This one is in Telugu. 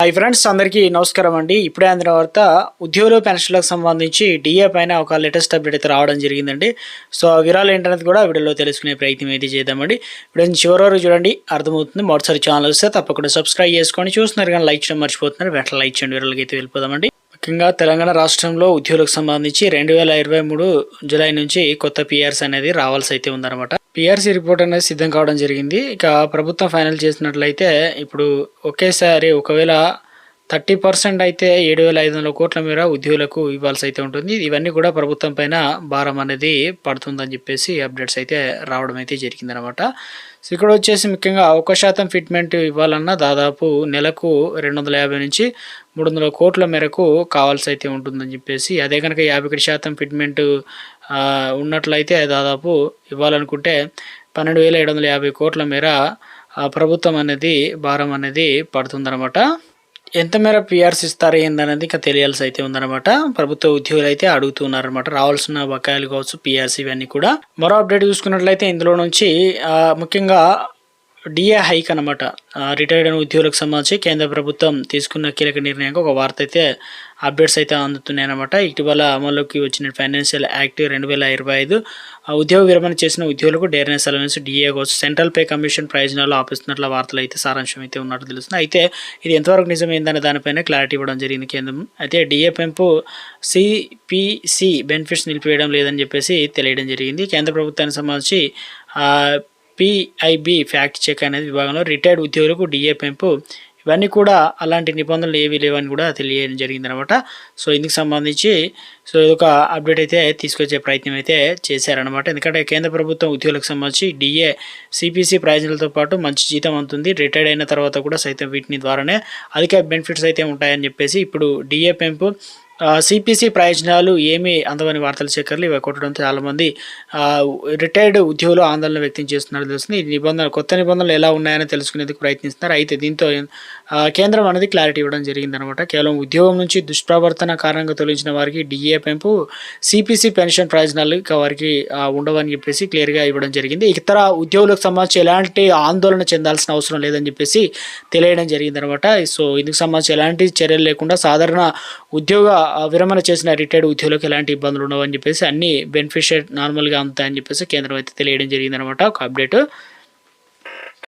హై ఫ్రెండ్స్ అందరికీ నమస్కారం అండి. ఇప్పుడే అందిన వార్త ఉద్యోగుల పెన్షన్లకు సంబంధించి డిఏ పైన ఒక లేటెస్ట్ అప్డేట్ అయితే రావడం జరిగిందండి. సో ఆ వివరాలు ఏంటనేది కూడా వీడియోలో తెలుసుకునే ప్రయత్నం అయితే చేద్దామండి. ఇప్పుడు చివరి వరకు చూడండి అర్థమవుతుంది. మొదటిసారి ఛానల్ వస్తే తప్పకుండా సబ్స్క్రైబ్ చేసుకొని చూస్తున్నారు కానీ లైక్ చేయడం మర్చిపోతున్నారు. వెంటనే లైక్ చేయండి వీరాలకి అయితే వెళ్ళిపోదామండి. ముఖ్యంగా తెలంగాణ రాష్ట్రంలో ఉద్యోగులకు సంబంధించి రెండు వేల ఇరవై మూడు జూలై నుంచి కొత్త పిఆర్స్ అనేది రావాల్సి అయితే ఉందన్నమాట. పిఆర్సీ రిపోర్ట్ అనేది సిద్ధం కావడం జరిగింది. ఇక ప్రభుత్వం ఫైనల్ చేసినట్లయితే ఇప్పుడు ఒకేసారి ఒకవేళ థర్టీ పర్సెంట్ అయితే ఏడు వేల ఐదు వందల కోట్ల మేర ఉద్యోగులకు ఇవ్వాల్సి అయితే ఉంటుంది. ఇవన్నీ కూడా ప్రభుత్వం పైన భారం అనేది పడుతుందని చెప్పేసి అప్డేట్స్ అయితే రావడం అయితే జరిగిందనమాట సో ఇక్కడ వచ్చేసి ముఖ్యంగా ఒక శాతం ఫిట్మెంట్ ఇవ్వాలన్నా దాదాపు నెలకు రెండు వందల యాభై నుంచి మూడు వందల కోట్ల మేరకు కావాల్సి అయితే ఉంటుందని చెప్పేసి అదే కనుక యాభై ఒకటి శాతం ఫిట్మెంట్ ఉన్నట్లయితే దాదాపు ఇవ్వాలనుకుంటే పన్నెండు వేల ఏడు వందల యాభై కోట్ల మేర ప్రభుత్వం అనేది భారం అనేది పడుతుందన్నమాట. ఎంత మేర పిఆర్స్ ఇస్తారు ఏందనేది ఇంకా తెలియాల్సి అయితే ఉందన్నమాట. ప్రభుత్వ ఉద్యోగులు అయితే అడుగుతున్నారనమాట రావాల్సిన బకాయిలు కావచ్చు పిఆర్స్ ఇవన్నీ కూడా. మరో అప్డేట్ చూసుకున్నట్లయితే ఇందులో నుంచి ముఖ్యంగా డిఏ హైక్ అనమాట రిటైర్డ్ అయిన ఉద్యోగులకు సంబంధించి కేంద్ర ప్రభుత్వం తీసుకున్న కీలక నిర్ణయంగా ఒక వార్త అయితే అప్డేట్స్ అయితే అందుతున్నాయి అనమాట ఇటీవల అమల్లోకి వచ్చిన ఫైనాన్షియల్ యాక్ట్ రెండు వేల ఇరవై ఐదు ఉద్యోగ విరమణ చేసిన ఉద్యోగులకు డేర్నెస్ అలవెన్స్ డిఏ కోసం సెంట్రల్ పే కమిషన్ ప్రయోజనాలు ఆపిస్తున్నట్ల వార్తలు అయితే సారాంశం అయితే ఉన్నట్టు తెలుస్తుంది. అయితే ఇది ఎంతవరకు నిజమైందనే దానిపైన క్లారిటీ ఇవ్వడం జరిగింది కేంద్రం. అయితే డిఏ పెంపు సిపిసి బెనిఫిట్స్ నిలిపివేయడం లేదని చెప్పేసి తెలియడం జరిగింది. కేంద్ర ప్రభుత్వానికి సంబంధించి పిఐబి ఫ్యాక్ట్ చెక్ అనేది విభాగంలో రిటైర్డ్ ఉద్యోగులకు డిఏ పెంపు. ఇవన్నీ కూడా అలాంటి నిబంధనలు ఏవి లేవని కూడా తెలియడం జరిగిందనమాట. సో ఇందుకు సంబంధించి సో ఇదొక అప్డేట్ అయితే తీసుకొచ్చే ప్రయత్నం అయితే చేశారనమాట. ఎందుకంటే కేంద్ర ప్రభుత్వం ఉద్యోగులకు సంబంధించి డిఏ సిపిసి ప్రయోజనాలతో పాటు మంచి జీతం అందుతుంది. రిటైర్డ్ అయిన తర్వాత కూడా సైతం వీటిని ద్వారానే అధిక బెనిఫిట్స్ అయితే ఉంటాయని చెప్పేసి ఇప్పుడు డిఏ పెంపు సిపిసి ప్రయోజనాలు ఏమీ అందమని వార్తలు సేకర్లు ఇవి కొట్టడంతో చాలామంది రిటైర్డ్ ఉద్యోగులు ఆందోళన వ్యక్తం చేస్తున్నారు తెలుస్తుంది. ఈ నిబంధనలు కొత్త నిబంధనలు ఎలా ఉన్నాయని తెలుసుకునేందుకు ప్రయత్నిస్తున్నారు. అయితే దీంతో కేంద్రం అనేది క్లారిటీ ఇవ్వడం జరిగిందనమాట. కేవలం ఉద్యోగం నుంచి దుష్ప్రవర్తన కారణంగా తొలగించిన వారికి డిఏ పెంపు సిపిసి పెన్షన్ ప్రయోజనాలు వారికి ఉండవని చెప్పేసి క్లియర్గా ఇవ్వడం జరిగింది. ఇతర ఉద్యోగులకు సంబంధించి ఎలాంటి ఆందోళన చెందాల్సిన అవసరం లేదని చెప్పేసి తెలియడం జరిగిందనమాట. సో ఇందుకు సంబంధించి ఎలాంటి చర్యలు లేకుండా సాధారణ ఉద్యోగ విరమణ చేసిన రిటైర్డ్ ఉద్యోగులకు ఎలాంటి ఇబ్బందులు ఉండవని చెప్పేసి అన్ని బెనిఫిషియర్ నార్మల్గా ఉంటాయని చెప్పేసి కేంద్రం అయితే తెలియడం జరిగిందనమాట. ఒక అప్డేట్.